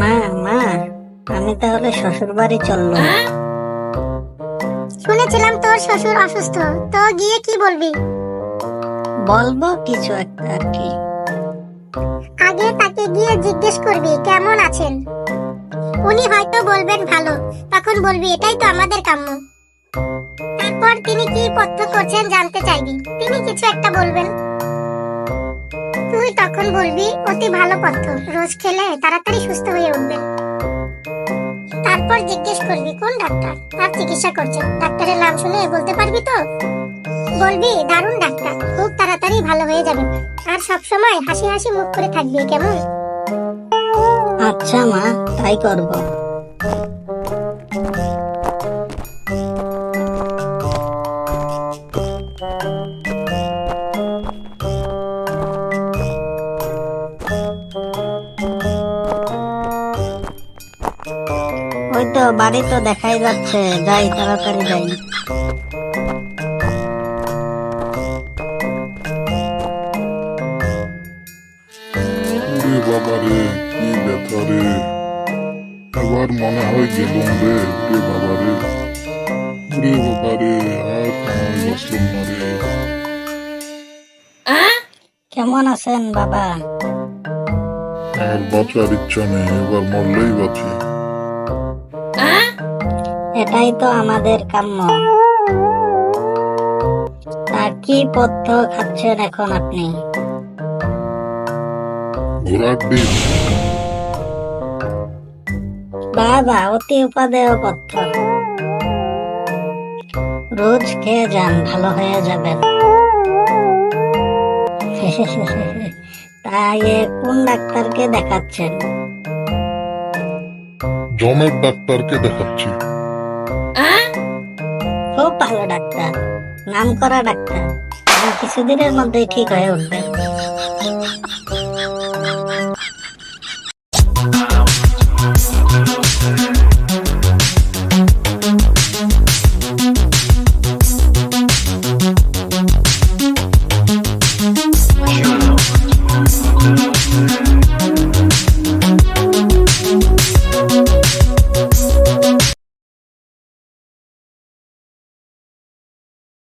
মা মা আমি তাহলে শ্বশুর বাড়ি চললাম শুনেছিলাম তোর শ্বশুর অসুস্থ। তো গিয়ে কি বলবি? বলব কিছু একটা আর কি। আগে তাকে গিয়ে জিজ্ঞেস করবি কেমন আছেন? উনি হয়তো বলবেন ভালো তখন বলবি এটাই তো আমাদের কাম্য। তারপর তিনি কি পথ্য করছেন জানতে চাইবি। তিনি কিছু একটা বলবেন। তখন বলবি, অতি ভালো পথ্য রোজ খেলে তাড়াতাড়ি সুস্থ হয়ে উঠবেন তারপর জিজ্ঞেস করবি, কোন ডাক্তার? তার চিকিৎসা করছেন ডাক্তারের নাম শুনে বলতে পারবি তো? বলবি, দারুণ ডাক্তার। খুব তাড়াতাড়ি ভালো হয়ে যাবে। আর সব সময় হাসি হাসি মুখ করে থাকবি, কেমন? আচ্ছা মা, তাই করব। ওই তো বাড়ি তো দেখাই যাচ্ছে। যাই তাড়াতাড়ি যাই। ওরে বাবা রে কি ব্যথা রে এবার মনে হয় গেলুম রে ওরে বাবা রে ওরে আর কামাই বাঁচলাম না রে কেমন আছেন বাবা? আর বাঁচার ইচ্ছা নেই এবার মরলেই বাঁচি। এটাই তো আমাদের কাম্য। তা কি পথ্য খাচ্ছেন এখন আপনি? ঘোড়ার ডিম বাবা অতি উপাদেয় পথ্য। রোজ খেয়ে যান ভালো হয়ে যাবেন। তাই কোন ডাক্তারকে দেখাচ্ছেন? জমের ডাক্তারকে দেখাচ্ছি। খুব ভালো ডাক্তার। নাম করা ডাক্তার। কিছুদিনের মধ্যেই ঠিক হয়ে উঠবে।